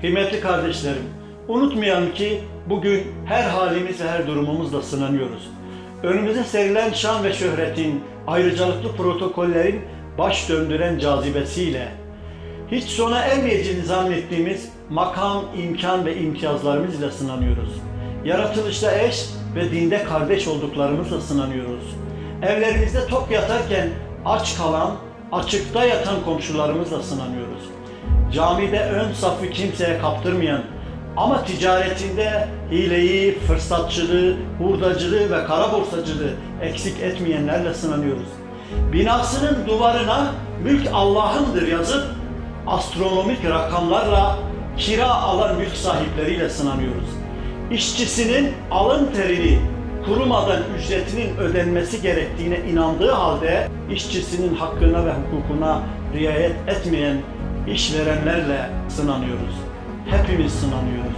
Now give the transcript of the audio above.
Kıymetli kardeşlerim, unutmayalım ki bugün her halimiz ve her durumumuzla sınanıyoruz. Önümüze serilen şan ve şöhretin, ayrıcalıklı protokollerin baş döndüren cazibesiyle, hiç sona ermeyeceğini zannettiğimiz makam, imkan ve imtiyazlarımızla sınanıyoruz. Yaratılışta eş ve dinde kardeş olduklarımızla sınanıyoruz. Evlerimizde tok yatarken aç kalan, açıkta yatan komşularımızla sınanıyoruz. Camide ön safı kimseye kaptırmayan ama ticaretinde hileyi, fırsatçılığı, hurdacılığı ve kara borsacılığı eksik etmeyenlerle sınanıyoruz. Binasının duvarına mülk Allah'ındır yazıp astronomik rakamlarla kira alan mülk sahipleriyle sınanıyoruz. İşçisinin alın terini kurumadan ücretinin ödenmesi gerektiğine inandığı halde işçisinin hakkına ve hukukuna riayet etmeyen işverenlerle sınanıyoruz. Hepimiz sınanıyoruz.